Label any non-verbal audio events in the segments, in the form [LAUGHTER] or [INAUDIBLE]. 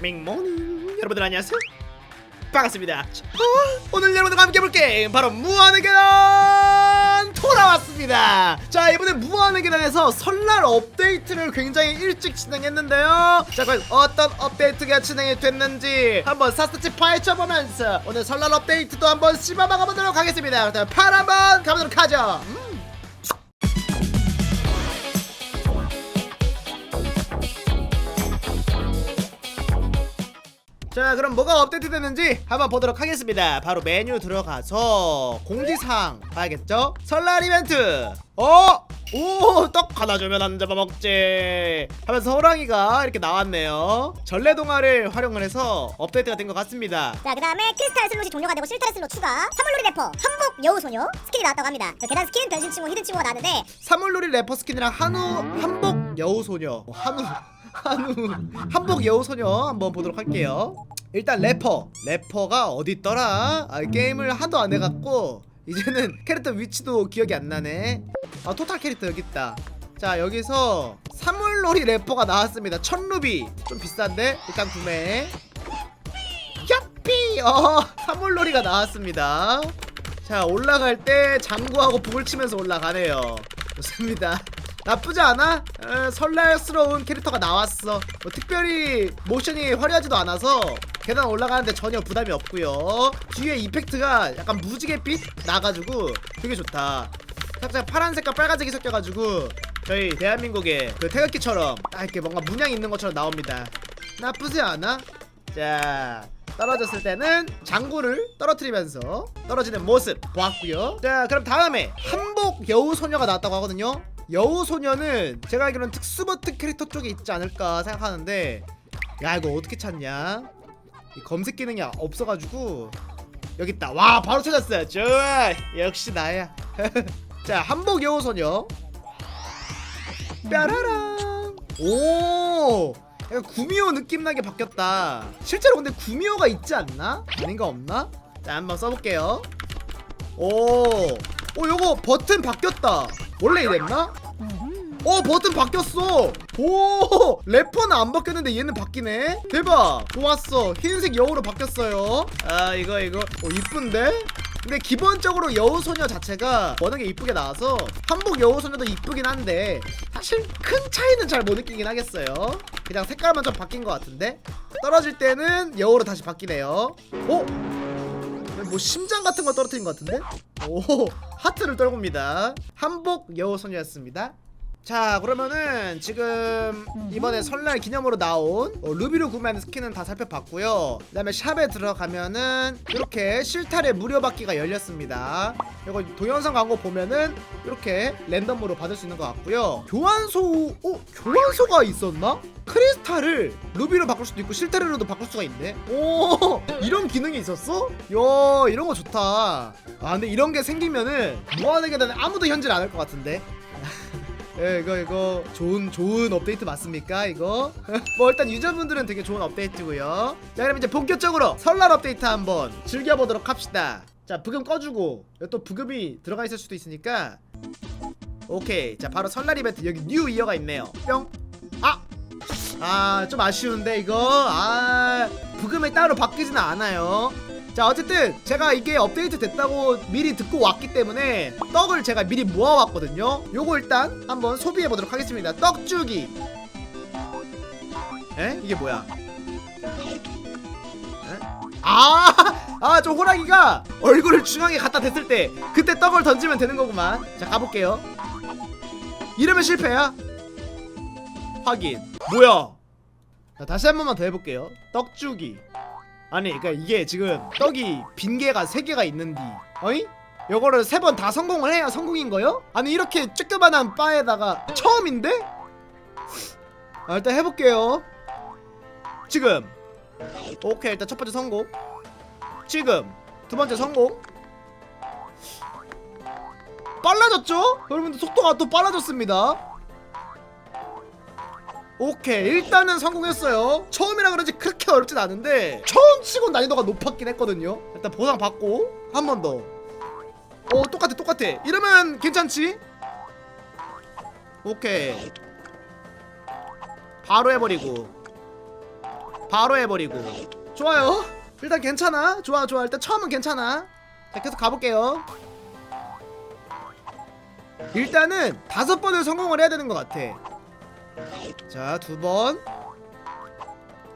밍모닝 여러분들 안녕하세요. 반갑습니다. 어, 오늘 여러분들과 함께 볼 게임 바로 무한의 계단 돌아왔습니다. 자 이번에 무한의 계단에서 설날 업데이트를 굉장히 일찍 진행했는데요. 자 과연 어떤 업데이트가 진행이 됐는지 한번 샅샅이 파헤쳐보면서 오늘 설날 업데이트도 한번 씹어먹어보도록 하겠습니다. 그렇다면 팔 한번 가보도록 하죠. 음. 자 그럼 뭐가 업데이트 됐는지 한번 보도록 하겠습니다. 바로 메뉴 들어가서 공지사항 봐야겠죠? 설날 이벤트! 어? 오 떡 하나 주면 안 잡아먹지. 하면서 호랑이가 이렇게 나왔네요. 전래동화를 활용을 해서 업데이트가 된 것 같습니다. 자, 그 다음에 크리스탈 슬롯이 종료가 되고 실타래 슬롯 추가, 사물놀이 래퍼, 한복 여우소녀 스킬이 나왔다고 합니다. 그 계단 스킨, 변신 친구, 히든 친구가 나왔는데 사물놀이 래퍼 스킨이랑 한우 한복 여우소녀. 어, 한우 한우 한복 여우소녀 한번 보도록 할게요 일단 래퍼. 래퍼가 어디 있더라? 아, 게임을 하도 안 해갖고 이제는 [LAUGHS] 캐릭터 위치도 기억이 안 나네. 아 토탈 캐릭터 여기 있다. 자 여기서 사물놀이 래퍼가 나왔습니다. 천루비. 좀 비싼데? 일단 구매. 야삐 어 [LAUGHS] 사물놀이가 나왔습니다. 자 올라갈 때 장구하고 북을 치면서 올라가네요. 좋습니다. [LAUGHS] 나쁘지 않아? 에, 설날스러운 캐릭터가 나왔어. 뭐 특별히 모션이 화려하지도 않아서 계단 올라가는데 전혀 부담이 없고요. 뒤에 이펙트가 약간 무지갯빛 나가지고 되게 좋다. 살짝 파란색과 빨간색이 섞여가지고 저희 대한민국의 그 태극기처럼 딱 이렇게 뭔가 문양 있는 것처럼 나옵니다. 나쁘지 않아? 자 떨어졌을 때는 장구를 떨어뜨리면서 떨어지는 모습 보았고요. 자 그럼 다음에 한복 여우소녀가 나왔다고 하거든요. 여우소녀는 제가 알기로는 특수버튼 캐릭터 쪽에 있지 않을까 생각하는데 야 이거 어떻게 찾냐 이 검색 기능이 없어가지고 여기 있다. 와 바로 찾았어요. 좋아. 역시 나야. [LAUGHS] 자 한복 여우소녀. 뾰라랑. 오 약간 구미호 느낌 나게 바뀌었다. 실제로 근데 구미호가 있지 않나? 아닌가 없나? 자 한번 써볼게요. 오, 오 요거 버튼 바뀌었다. 원래 이랬나? 어 버튼 바뀌었어. 오 래퍼는 안 바뀌었는데 얘는 바뀌네? 대박. 좋았어. 흰색 여우로 바뀌었어요. 아 이거 이거. 어 이쁜데? 근데 기본적으로 여우소녀 자체가 워낙에 이쁘게 나와서 한복 여우소녀도 이쁘긴 한데 사실 큰 차이는 잘 못 느끼긴 하겠어요. 그냥 색깔만 좀 바뀐 것 같은데? 떨어질 때는 여우로 다시 바뀌네요. 어? 뭐 심장 같은 거 떨어뜨린 것 같은데? 오 하트를 떨굽니다. 한복 여우소녀였습니다 자 그러면은 지금 이번에 설날 기념으로 나온 어, 루비로 구매하는 스킨은 다 살펴봤고요 그 다음에 샵에 들어가면은 이렇게 실타래 무료 받기가 열렸습니다 이거 동영상 광고 보면은 이렇게 랜덤으로 받을 수 있는 것 같고요 교환소 어? 교환소가 있었나? 크리스탈을 루비로 바꿀 수도 있고 실타래로도 바꿀 수가 있네 오 [LAUGHS] 이런 기능이 있었어? 야 이런 거 좋다 아 근데 이런 게 생기면은 무한의 계단에 아무도 현질 안 할 것 같은데 [LAUGHS] 예, 이거 이거 좋은 좋은 업데이트 맞습니까? 이거 [LAUGHS] 뭐 일단 유저분들은 되게 좋은 업데이트고요. 자, 그럼 이제 본격적으로 설날 업데이트 한번 즐겨보도록 합시다. 자, 부금 꺼주고 또 부금이 들어가 있을 수도 있으니까 오케이. 자, 바로 설날 이벤트 여기 뉴 이어가 있네요. 뿅. 아, 아, 좀 아쉬운데 이거 아 부금이 따로 바뀌지는 않아요. 자 어쨌든 제가 이게 업데이트 됐다고 미리 듣고 왔기 때문에 떡을 제가 미리 모아왔거든요 요거 일단 한번 소비해보도록 하겠습니다 떡주기 에? 이게 뭐야 아, [LAUGHS] 아, 저 호랑이가 얼굴을 중앙에 갖다 댔을 때 그때 떡을 던지면 되는 거구만. 자, 가볼게요. 이러면 실패야. 확인. 뭐야? 자, 다시 한 번만 더 해볼게요. 떡 주기. 아니, 그러니까 이게 지금 떡이 빈 개가 세 개가 있는디, 어이? 요거를 세 번 다 성공을 해야 성공인 거요? 아니 이렇게 쬐끄만한 바에다가 처음인데? 아, 일단 해볼게요. 지금. 오케이, 일단 첫 번째 성공. 지금 두 번째 성공. 빨라졌죠? 여러분들 속도가 또 빨라졌습니다. 오케이 일단은 성공했어요. 처음이라 그런지 그렇게 어렵진 않은데 처음 치고 난이도가 높았긴 했거든요. 일단 보상 받고 한 번 더. 어 똑같아 똑같아. 이러면 괜찮지? 오케이. 바로 해버리고. 바로 해버리고. 좋아요. 일단 괜찮아. 좋아 좋아. 일단 처음은 괜찮아. 자 계속 가볼게요. 일단은 다섯 번을 성공을 해야 되는 것 같아 자 두 번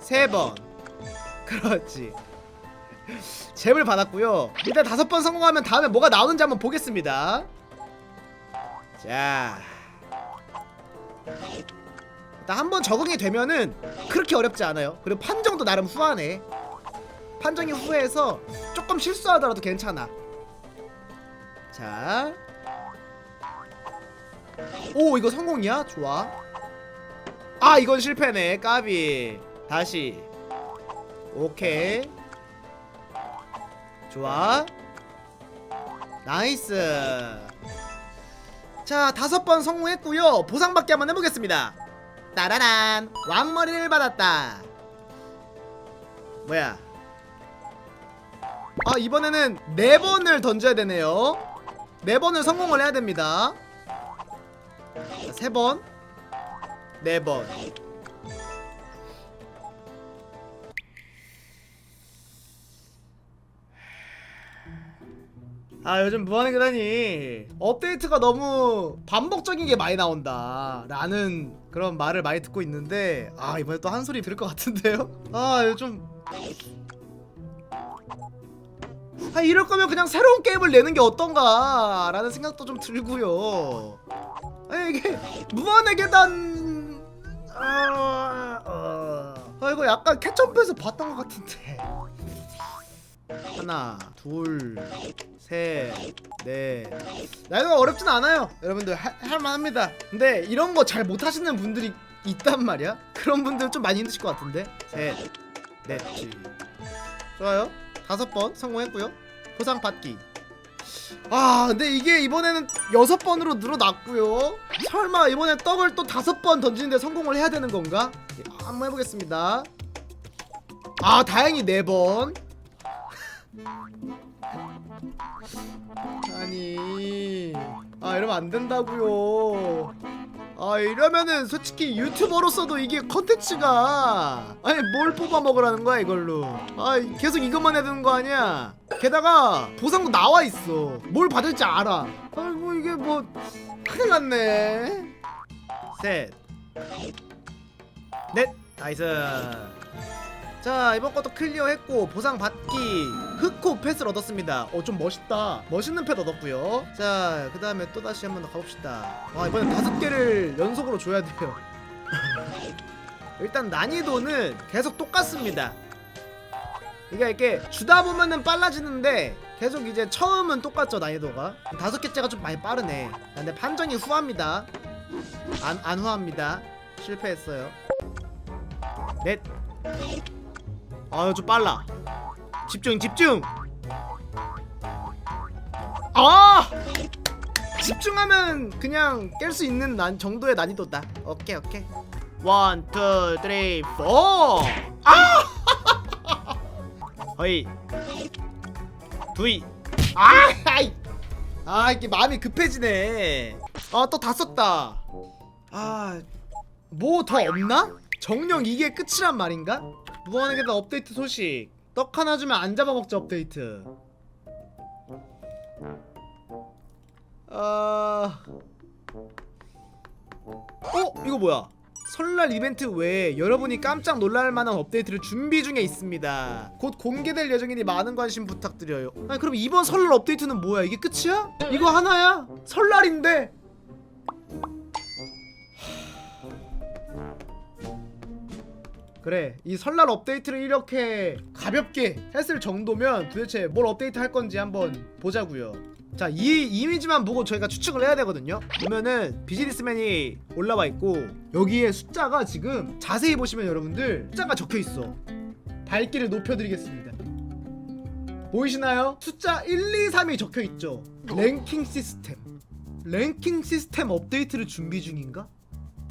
세 번 [LAUGHS] 그렇지 잼을 받았고요 일단 다섯 번 성공하면 다음에 뭐가 나오는지 한번 보겠습니다 자 일단 한번 적응이 되면은 그렇게 어렵지 않아요. 그리고 판정도 나름 후하네. 판정이 후해서 조금 실수하더라도 괜찮아. 자. 오, 이거 성공이야? 좋아. 아, 이건 실패네. 까비. 다시. 오케이. 좋아. 나이스. 자, 다섯 번 성공했고요. 보상받기 한번 해보겠습니다. 따라란 왕머리를 받았다 뭐야 아 이번에는 네 번을 던져야 되네요 네 번을 성공을 해야 됩니다 자, 세 번, 네 번. 아 요즘 무한의 계단이 업데이트가 너무 반복적인 게 많이 나온다 라는 그런 말을 많이 듣고 있는데 아 이번에 또 한 소리 들을 것 같은데요? 아 요즘 아 이럴 거면 그냥 새로운 게임을 내는 게 어떤가 라는 생각도 좀 들고요. 아니 이게 무한의 계단 아, 어. 아 이거 약간 캐첩에서 봤던 것 같은데. 하나 둘 셋넷. 나이가 어렵진 않아요. 여러분들 할, 할만합니다. 근데 이런 거 잘 못하시는 분들이 있단 말이야. 그런 분들 좀 많이 힘드실 것 같은데. 셋 넷 좋아요. 다섯 번 성공했고요. 보상 받기 아 근데 이게 이번에는 여섯 번으로 늘어났고요. 설마 이번에 떡을 또 다섯 번 던지는데 성공을 해야 되는 건가? 예, 한번 해보겠습니다. 아 다행히 네번 아니 아 이러면 안 된다고요. 아 이러면은 솔직히 유튜버로서도 이게 컨텐츠가 아니 뭘 뽑아 먹으라는 거야 이걸로? 아 계속 이것만 해야 되는 거 아니야? 게다가 보상도 나와 있어. 뭘 받을지 알아. 아이고 이게 뭐 큰일 났네. 셋넷. 나이스 자 이번 것도 클리어했고 보상 받기 흑호 펫을 얻었습니다. 어 좀 멋있다. 멋있는 펫 얻었고요. 자 그 다음에 또 다시 한번 더 가봅시다. 와 이번엔 다섯 개를 연속으로 줘야 돼요. [LAUGHS] 일단 난이도는 계속 똑같습니다. 이게 이렇게 주다 보면은 빨라지는데 계속 이제 처음은 똑같죠 난이도가. 다섯 개째가 좀 많이 빠르네. 근데 판정이 후합니다. 안, 안 후합니다. 실패했어요. 넷 아유 좀 빨라. 집중 집중. 아! 집중하면 그냥 깰 수 있는 난 정도의 난이도다. 오케이 오케이. 원, 투, 쓰리, 포 아! [LAUGHS] 허이. 두이. 아! 아이. 아 이게 마음이 급해지네. 아 또 다 썼다. 아 뭐 더 없나? 정령 이게 끝이란 말인가? 무한의 계단 업데이트 소식 떡 하나 주면 안 잡아먹자 업데이트 아... 어? 이거 뭐야? 설날 이벤트 외에 여러분이 깜짝 놀랄 만한 업데이트를 준비 중에 있습니다. 곧 공개될 예정이니 많은 관심 부탁드려요. 아니 그럼 이번 설날 업데이트는 뭐야? 이게 끝이야? 이거 하나야? 설날인데 그래 이 설날 업데이트를 이렇게 가볍게 했을 정도면 도대체 뭘 업데이트 할 건지 한번 보자고요. 자 이 이미지만 보고 저희가 추측을 해야 되거든요. 보면은 비즈니스맨이 올라와 있고 여기에 숫자가 지금 자세히 보시면 여러분들 숫자가 적혀 있어. 밝기를 높여드리겠습니다. 보이시나요? 숫자 1, 2, 3이 적혀 있죠. 랭킹 시스템. 랭킹 시스템 업데이트를 준비 중인가?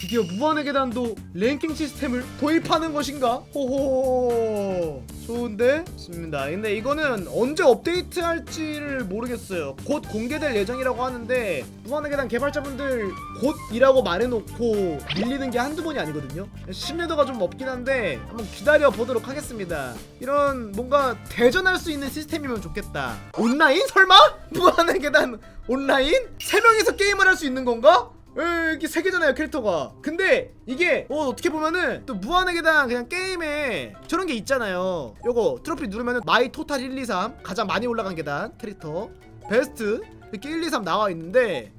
드디어 무한의 계단도 랭킹 시스템을 도입하는 것인가? 호호 좋은데? 좋습니다. 근데 이거는 언제 업데이트 할지를 모르겠어요. 곧 공개될 예정이라고 하는데 무한의 계단 개발자분들 곧이라고 말해놓고 밀리는 게 한두 번이 아니거든요. 신뢰도가 좀 없긴 한데 한번 기다려 보도록 하겠습니다. 이런 뭔가 대전할 수 있는 시스템이면 좋겠다. 온라인? 설마? 무한의 계단 온라인? 세 명이서 게임을 할 수 있는 건가? 에, 이게 세 개잖아요 캐릭터가. 근데 이게 어, 어떻게 보면은 또 무한의 계단 그냥 게임에 저런 게 있잖아요. 요거 트로피 누르면은 마이 토탈 1, 2, 3 가장 많이 올라간 계단 캐릭터. 베스트 이렇게 1, 2, 3 나와 있는데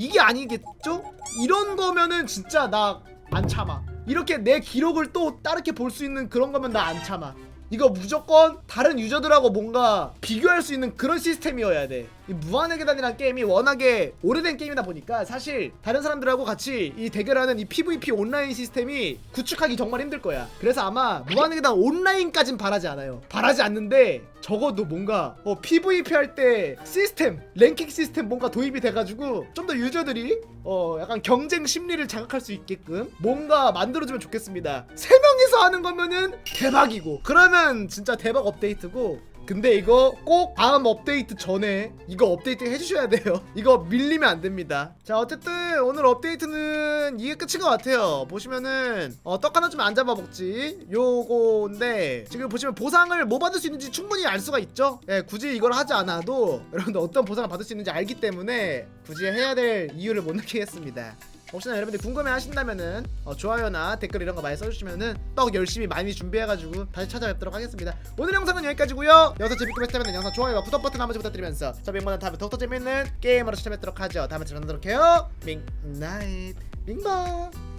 이게 아니겠죠? 이런 거면은 진짜 나 안 참아. 이렇게 내 기록을 또 따르게 볼 수 있는 그런 거면 나 안 참아. 이거 무조건 다른 유저들하고 뭔가 비교할 수 있는 그런 시스템이어야 돼. 이 무한의 계단이란 게임이 워낙에 오래된 게임이다 보니까 사실 다른 사람들하고 같이 이 대결하는 이 PVP 온라인 시스템이 구축하기 정말 힘들 거야. 그래서 아마 무한의 계단 온라인까진 바라지 않아요. 바라지 않는데 적어도 뭔가 어, PVP 할 때 시스템, 랭킹 시스템 뭔가 도입이 돼가지고 좀 더 유저들이 어 약간 경쟁 심리를 자극할 수 있게끔 뭔가 만들어주면 좋겠습니다. 세 명이서 하는 거면은 대박이고 그러면 진짜 대박 업데이트고 근데 이거 꼭 다음 업데이트 전에 이거 업데이트 해주셔야 돼요. [LAUGHS] 이거 밀리면 안 됩니다. 자 어쨌든 오늘 업데이트는 이게 끝인 것 같아요. 보시면은 어, 떡 하나 좀 안 잡아먹지 요거인데 지금 보시면 보상을 뭐 받을 수 있는지 충분히 알 수가 있죠. 예, 굳이 이걸 하지 않아도 [LAUGHS] 여러분들 어떤 보상을 받을 수 있는지 알기 때문에 굳이 해야 될 이유를 못 느끼겠습니다. 혹시나 여러분들 궁금해 하신다면은 어, 좋아요나 댓글 이런 거 많이 써주시면은 떡 열심히 많이 준비해가지고 다시 찾아뵙도록 하겠습니다. 오늘 영상은 여기까지고요. 영상 재밌게 보셨다면 영상 좋아요와 구독 버튼 한 번씩 부탁드리면서 저 밍보다 다음에 더욱더 재밌는 게임으로 찾아뵙도록 하죠. 다음에 찾아뵙도록 해요. 밍나잇 밍바